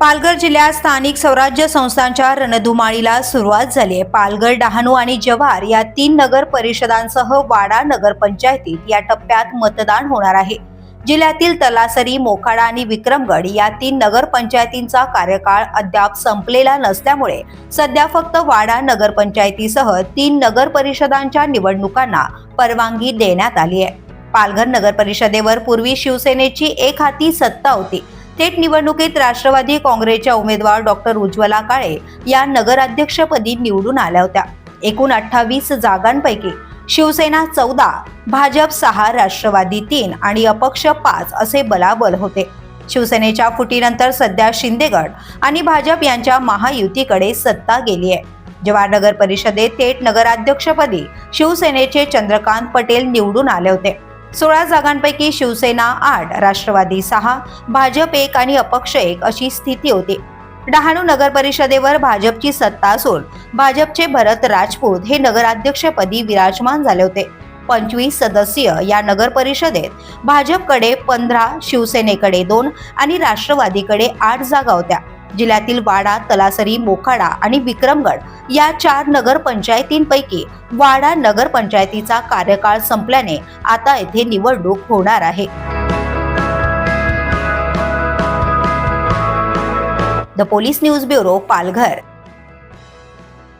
पालघर जिल्ह्यात स्थानिक स्वराज्य संस्थांच्या रणधुमाळीला सुरुवात झाली आहे. पालघर डहाणू आणि जव्हार या तीन नगर परिषदांसह वाडा नगरपंचायतीत या टप्प्यात मतदान होणार आहे. जिल्ह्यातील तलासरी मोखाडा आणि विक्रमगड या तीन नगरपंचायतींचा कार्यकाळ अद्याप संपलेला नसल्यामुळे सध्या फक्त वाडा नगरपंचायतीसह तीन नगर परिषदांच्या निवडणुकांना परवानगी देण्यात आली आहे. पालघर नगर परिषदेवर पूर्वी शिवसेनेची एक हाती सत्ता होती. थेट निवडणुकीत राष्ट्रवादी काँग्रेसच्या उमेदवार डॉक्टर उज्ज्वला काळे या नगराध्यक्षपदी निवडून आल्या होत्या. एकूण अठ्ठावीस जागांपैकी शिवसेना चौदा भाजप सहा राष्ट्रवादी तीन आणि अपक्ष पाच असे बलाबल होते. शिवसेनेच्या फुटीनंतर सध्या शिंदेगड आणि भाजप यांच्या महायुतीकडे सत्ता गेली आहे जवाहर नगर परिषदेत थेट नगराध्यक्षपदी शिवसेनेचे चंद्रकांत पटेल निवडून आले होते. सोळा जागांपैकी शिवसेना आठ राष्ट्रवादी सहा भाजप एक आणि अपक्ष एक अशी स्थिती होती. डहाणू नगर परिषदेवर भाजपची सत्ता असून भाजपचे भरत राजपूत हे नगराध्यक्षपदी विराजमान झाले होते. पंचवीस सदस्यीय या नगर परिषदेत भाजपकडे पंधरा शिवसेनेकडे दोन आणि राष्ट्रवादीकडे आठ जागा होत्या. जिल्ह्यातील वाडा तलासरी मोखाडा आणि विक्रमगड या चार नगरपंचायतींपैकी वाडा नगरपंचायतीचा कार्यकाळ संपल्याने आता येथे निवडणूक होणार आहे. The police news bureau Palghar.